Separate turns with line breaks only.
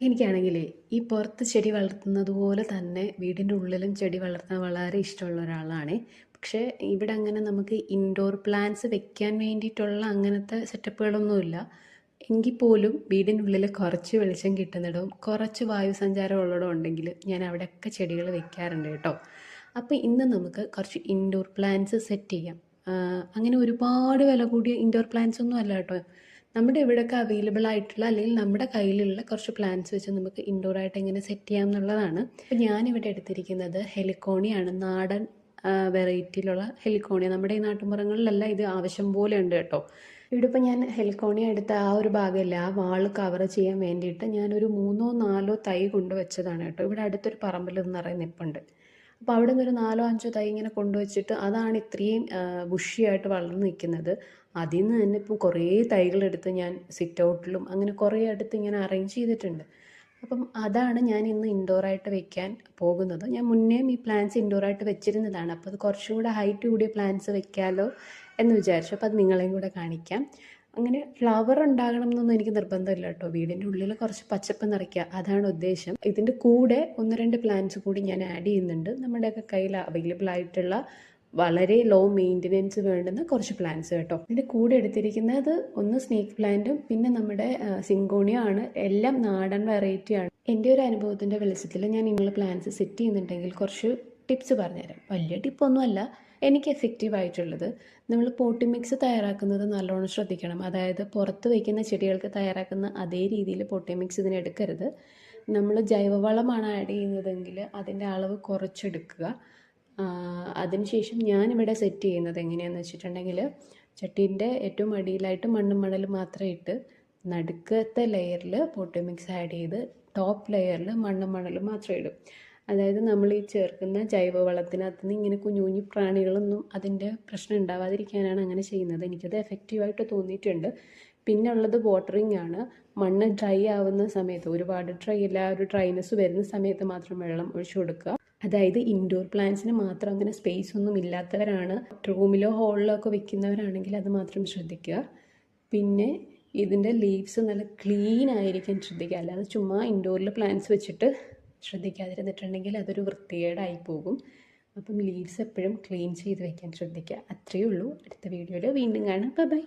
എനിക്കാണെങ്കിലേ ഈ പുറത്ത് ചെടി വളർത്തുന്നത് പോലെ തന്നെ വീടിന്റെ ഉള്ളിലും ചെടി വളർത്താൻ വളരെ ഇഷ്ടമുള്ള ഒരാളാണ്. പക്ഷേ ഇവിടെ അങ്ങനെ നമുക്ക് ഇൻഡോർ പ്ലാന്റ്സ് വെക്കാൻ വേണ്ടിയിട്ടുള്ള അങ്ങനത്തെ സെറ്റപ്പുകളൊന്നുമില്ല എങ്കിൽ പോലും വീടിനുള്ളിൽ കുറച്ച് വെളിച്ചം കിട്ടുന്നിടവും കുറച്ച് വായു സഞ്ചാരം ഉള്ളിടം ഉണ്ടെങ്കിൽ ഞാൻ അവിടെയൊക്കെ ചെടികൾ വെക്കാറുണ്ട് കേട്ടോ. അപ്പോൾ ഇന്ന് നമുക്ക് കുറച്ച് ഇൻഡോർ പ്ലാന്റ്സ് സെറ്റ് ചെയ്യാം. അങ്ങനെ ഒരുപാട് വില കൂടിയ ഇൻഡോർ പ്ലാന്റ്സ് ഒന്നും അല്ല കേട്ടോ. നമ്മുടെ ഇവിടെയൊക്കെ അവൈലബിൾ ആയിട്ടുള്ള അല്ലെങ്കിൽ നമ്മുടെ കയ്യിലുള്ള കുറച്ച് പ്ലാന്റ്സ് വെച്ച് നമുക്ക് ഇൻഡോർ ആയിട്ട് എങ്ങനെ സെറ്റ് ചെയ്യാം എന്നുള്ളതാണ്. അപ്പോൾ ഞാനിവിടെ എടുത്തിരിക്കുന്നത് ഹെലിക്കോണിയാണ് നാടൻ വെറൈറ്റിയിലുള്ള ഹെലിക്കോണിയ നമ്മുടെ ഈ നാട്ടുമ്പുറങ്ങളിലല്ല ഇത് ആവശ്യം പോലെ ഉണ്ട് കേട്ടോ. ഇവിടെ ഇപ്പോൾ ഞാൻ ഹെലിക്കോണിയ എടുത്ത ആ ഒരു ഭാഗമല്ല. ആ വാൾ കവർ ചെയ്യാൻ വേണ്ടിയിട്ട് ഞാനൊരു മൂന്നോ നാലോ തൈ കൊണ്ടുവച്ചതാണ് കേട്ടോ. ഇവിടെ അടുത്തൊരു പറമ്പിൽ നിറയെ നിൽപ്പുണ്ട് അപ്പോൾ അവിടെ നിന്ന് ഒരു നാലോ അഞ്ചോ തൈ ഇങ്ങനെ കൊണ്ടുവച്ചിട്ട് അതാണ് ഇത്രയും ബുഷിയായിട്ട് വളർന്നു നിൽക്കുന്നത്. അതിൽ നിന്ന് തന്നെ ഇപ്പം കുറേ തൈകളെടുത്ത് ഞാൻ സിറ്റ് ഔട്ടിലും അങ്ങനെ കുറേ അടുത്ത് ഇങ്ങനെ അറേഞ്ച് ചെയ്തിട്ടുണ്ട്. അപ്പം അതാണ് ഞാൻ ഇന്ന് ഇൻഡോറായിട്ട് വെക്കാൻ പോകുന്നത്. ഞാൻ മുന്നേയും ഈ പ്ലാന്റ്സ് ഇൻഡോറായിട്ട് വെച്ചിരുന്നതാണ്. അപ്പോൾ അത് കുറച്ചും കൂടെ ഹൈറ്റ് കൂടിയ പ്ലാന്റ്സ് വെക്കാമല്ലോ എന്ന് വിചാരിച്ചു. അപ്പോൾ അത് നിങ്ങളെയും കൂടെ കാണിക്കാം. അങ്ങനെ ഫ്ലവർ ഉണ്ടാകണം എന്നൊന്നും എനിക്ക് നിർബന്ധമില്ല കേട്ടോ. വീടിന്റെ ഉള്ളിൽ കുറച്ച് പച്ചപ്പ് നിറയ്ക്കുക അതാണ് ഉദ്ദേശം. ഇതിന്റെ കൂടെ ഒന്ന് രണ്ട് പ്ലാന്റ്സ് കൂടി ഞാൻ ആഡ് ചെയ്യുന്നുണ്ട്. നമ്മുടെയൊക്കെ കയ്യിൽ അവൈലബിൾ ആയിട്ടുള്ള വളരെ ലോ മെയിന്റനൻസ് വേണ്ടുന്ന കുറച്ച് പ്ലാന്റ്സ് കേട്ടോ. ഇതിന്റെ കൂടെ എടുത്തിരിക്കുന്നത് ഒന്ന് സ്നേക്ക് പ്ലാന്റും പിന്നെ നമ്മുടെ സിങ്കോണിയ ആണ്. എല്ലാം നാടൻ വെറൈറ്റിയാണ് എന്റെ ഒരു അനുഭവത്തിന്റെ വെളിച്ചത്തിൽ ഞാൻ നിങ്ങൾ പ്ലാന്റ്സ് സെറ്റ് ചെയ്യുന്നുണ്ടെങ്കിൽ കുറച്ച് ടിപ്സ് പറഞ്ഞുതരാം. വലിയ ടിപ്പൊന്നുമല്ല എനിക്ക് എഫക്റ്റീവ് ആയിട്ടുള്ളത്. നമ്മൾ പോട്ടി മിക്സ് തയ്യാറാക്കുന്നത് നല്ലോണം ശ്രദ്ധിക്കണം. അതായത് പുറത്ത് വയ്ക്കുന്ന ചെടികൾക്ക് തയ്യാറാക്കുന്ന അതേ രീതിയിൽ പോട്ടി മിക്സ് ഇതിന് എടുക്കരുത് നമ്മൾ ജൈവവളമാണ് ആഡ് ചെയ്യുന്നതെങ്കിൽ അതിന്റെ അളവ് കുറച്ചെടുക്കുക. അതിനുശേഷം ഞാനിവിടെ സെറ്റ് ചെയ്യുന്നത് എങ്ങനെയാണെന്ന് വെച്ചിട്ടുണ്ടെങ്കിൽ ചട്ടീന്റെ ഏറ്റവും അടിയിലായിട്ട് മണ്ണും മണലും മാത്രം ഇട്ട് നടുക്കത്തെ ലെയറിൽ പോട്ടി മിക്സ് ആഡ് ചെയ്ത് ടോപ്പ് ലെയറിൽ മണ്ണും മണലും മാത്രം ഇടും. അതായത് നമ്മൾ ഈ ചേർക്കുന്ന ജൈവവളത്തിനകത്ത് നിന്ന് ഇങ്ങനെ കുഞ്ഞു കുഞ്ഞു പ്രാണികളൊന്നും അതിന്റെ പ്രശ്നം ഉണ്ടാവാതിരിക്കാനാണ് അങ്ങനെ ചെയ്യുന്നത്. എനിക്കത് എഫക്റ്റീവായിട്ട് തോന്നിയിട്ടുണ്ട്. പിന്നെ ഉള്ളത് വാട്ടറിങ് ആണ്. മണ്ണ് ഡ്രൈ ആവുന്ന സമയത്ത് ഒരുപാട് ഡ്രൈ അല്ല ഒരു ഡ്രൈനെസ് വരുന്ന സമയത്ത് മാത്രം വെള്ളം ഒഴിച്ചു കൊടുക്കുക. അതായത് ഇൻഡോർ പ്ലാന്റ്സിന് മാത്രം അങ്ങനെ സ്പേസ് ഒന്നും ഇല്ലാത്തവരാണ്. റൂമിലോ ഹോളിലോ ഒക്കെ വെക്കുന്നവരാണെങ്കിൽ അത് മാത്രം ശ്രദ്ധിക്കുക. പിന്നെ ഇതിന്റെ ലീവ്സ് നല്ല ക്ലീൻ ആയിരിക്കാൻ ശ്രദ്ധിക്കുക. അല്ലാതെ ചുമ്മാ ഇൻഡോറിൽ പ്ലാന്റ്സ് വെച്ചിട്ട് ശ്രദ്ധിക്കാതിരുന്നിട്ടുണ്ടെങ്കിൽ അതൊരു വൃത്തികേടായി പോകും. അപ്പം ലീവ്സ് എപ്പോഴും ക്ലീൻ ചെയ്ത് വയ്ക്കാൻ ശ്രദ്ധിക്കുക. അത്രയേ ഉള്ളൂ. അടുത്ത വീഡിയോയിൽ വീണ്ടും കാണാം. ബൈ